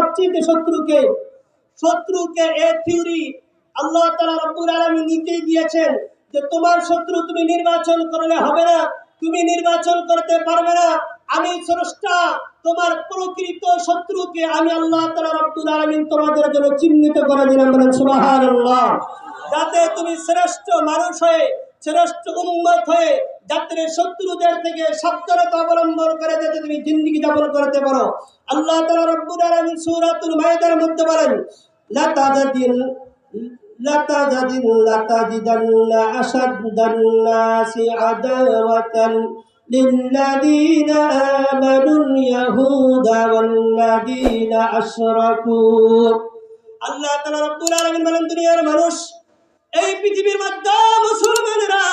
সবচেয়ে শত্রুকে শত্রুকে এ থিওরি আল্লাহ তালা রব্বুল আলমী নিজেই দিয়েছেন যে তোমার শত্রু তুমি নির্বাচন করলে হবে না, তুমি নির্বাচন করতে পারবে না। আমি স্রষ্টা, তোমার প্রকৃত শত্রুকে আমি আল্লাহ তালা রব্বুল আলমিন তোমাদের জন্য চিহ্নিত করে দিলাম বলেন সুবাহান যাতে তুমি শ্রেষ্ঠ মানুষ হয়ে, শ্রেষ্ঠ উন্মত হয়ে যাতে শত্রুদের থেকে সাবধানতা অবলম্বন করে যাতে তুমি জিন্দিগি যাপন করতে পারো আল্লাহ তালা রব্বুল আলমিন সুরাতুল মায়েদের মধ্যে বলেন লাতাজাদিল لتجدن لتجدن أشد الناس عداوة للذين آمنوا اليهود والذين أشركوا আল্লাহ তালা রব্বুল আলমিন বলেন দুনিয়ার মানুষ এই পৃথিবীর মধ্যে মুসলমানেরা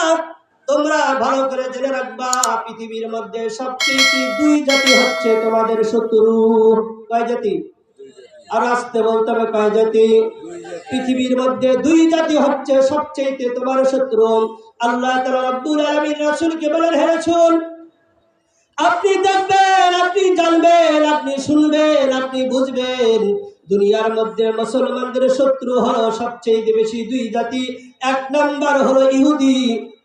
তোমরা ভালো করে জেনে রাখবা, পৃথিবীর মধ্যে সবচেয়ে দুই জাতি হচ্ছে তোমাদের শত্রু। কয় জাতি? আর আসতে বলতে হবে কয় জাতি? পৃথিবীর মধ্যে দুই জাতি হচ্ছে সবচেয়ে তোমার শত্রু। আল্লাহ তাআলা রব্বুল আলামিন রাসূলকে বলেন, হে রাসূল, আপনি দেখবেন, আপনি জানবেন, আপনি শুনবেন, আপনি বুঝবেন, দুনিয়ার মধ্যে মুসলমানদের শত্রু হলো সবচেয়ে বেশি দুই জাতি। এক নাম্বার হলো ইহুদি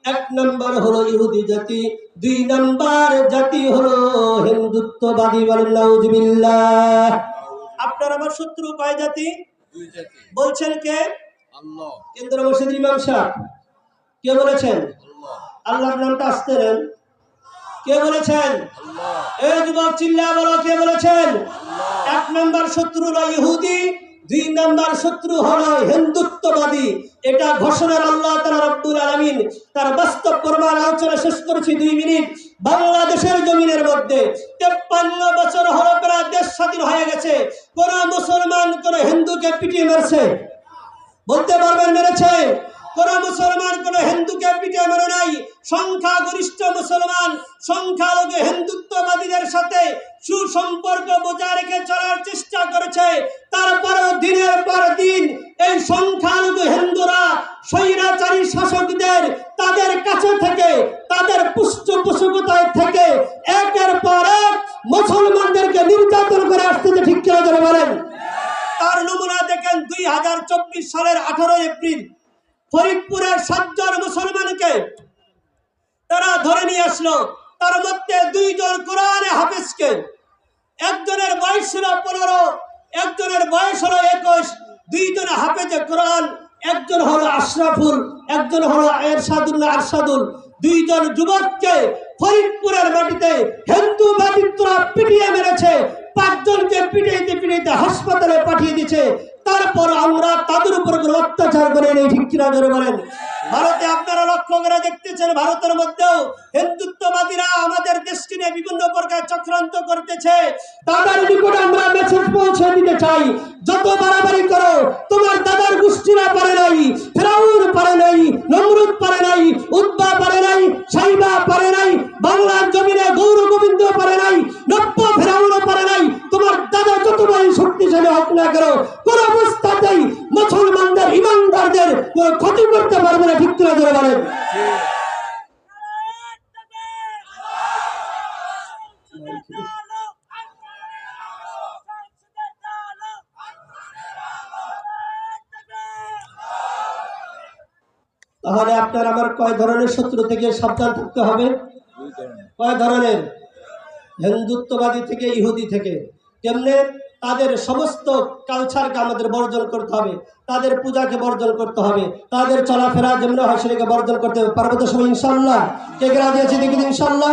এক নাম্বার হলো ইহুদি জাতি দুই নাম্বার জাতি হলো হিন্দুত্ববাদী বলেন নাউজুবিল্লাহ। আপনার আমার শত্রু কয় জাতি? বলছেন কে? কেন্দ্র মসজিদ ইমাম সাহেব কে বলেছেন? আল্লাহর নামটা আসতে নেন। কে বলেছেন? এই যুবক চিল্লা বলো কে বলেছেন? এক নম্বর শত্রু হলো ইহুদি। দুই নম্বর শত্রু হলো হিন্দুত্ববাদী। এটা ঘোষণার আল্লাহ তারা আলমিন তার বাস্তব প্রমাণ আলোচনা শেষ করেছি দুই মিনিট। বাংলাদেশের জমিনের মধ্যে তেপ্পান্ন বছর হলো প্রায় দেশ স্বাধীন হয়ে গেছে। কোন মুসলমান কোন হিন্দুকে পিটিয়ে মারছে। বলতে পারবেন মেরেছে। কোন মুসলমান কোন হিন্দুকে পিটিয়ে মেরে নাই। সংখ্যাগরিষ্ঠ মুসলমান, সংখ্যালঘু হিন্দুত্ববাদীদের সাথে সুসম্পর্ক বজায় রেখে চলার চেষ্টা করেছে। এই সংখ্যালঘু হিন্দুরা স্বৈরাচারী শাসকদের তাদের কাছে থেকে, তাদের পৃষ্ঠপোষকতায় থেকে একের পর এক মুসলমানদেরকে নির্যাতন করে আসতেছে ঠিক কিনা ধরে বলেন? তার নমুনা দেখেন দুই হাজার চব্বিশ সালের আঠারো এপ্রিল। ফরিদপুরের সাতজন মুসলমানকে তারা ধরে নিয়ে আসলো। তার মধ্যে দুইজন কোরআনে হাফিজকে। একজনের বয়স ছিল পনেরো, একজনের বয়স হলো একুশ। হাফেজে কোরআন একজন হলো আশরাফুল, একজন হলো এরশাদুল্লাহ আরশাদুল। দুইজন যুবককে ফরিদপুরের মাটিতে হিন্দু বাদিত্রা পিটিয়ে মেরেছে, পাঁচজনকে পিটাইতে পিটাইতে হাসপাতালে পাঠিয়ে দিয়েছে। তারপর আমরা তাদের উপর অত্যাচার করে নেই, ঠিক কিনা ধরে বলেন? ভারতে আপনারা লক্ষ্য করে দেখতেছেন, ভারতের মধ্যেও হিন্দুত্ববাদীরা আমাদের দেশকে নিয়ে বিভিন্ন প্রকার চক্রান্ত করতেছে। তাদের নিকট আমরা মেসেজ পৌঁছে দিতে চাই। যত বাড়াবাড়ি করো, তোমার দাদার গোষ্ঠীরা পারে নাই। করতে পারবে না, ঠিক তুলে ধরে বলেন। তাহলে আপনার আমার কয় ধরনের শত্রু থেকে সাবধান থাকতে হবে? কয় ধরনের? হিন্দুত্ববাদী থেকে, ইহুদি থেকে। কেমনে? তাদের সমস্ত কালচারকে আমাদের বর্জন করতে হবে। তাদের পূজাকে বর্জন করতে হবে। তাদের চলাফেরা যেমন হয় সেটাকে বর্জন করতে হবে। পার্বত্য সময় ইনশাল্লাহ কে কে রাজি আছে দেখি ইনশাল্লাহ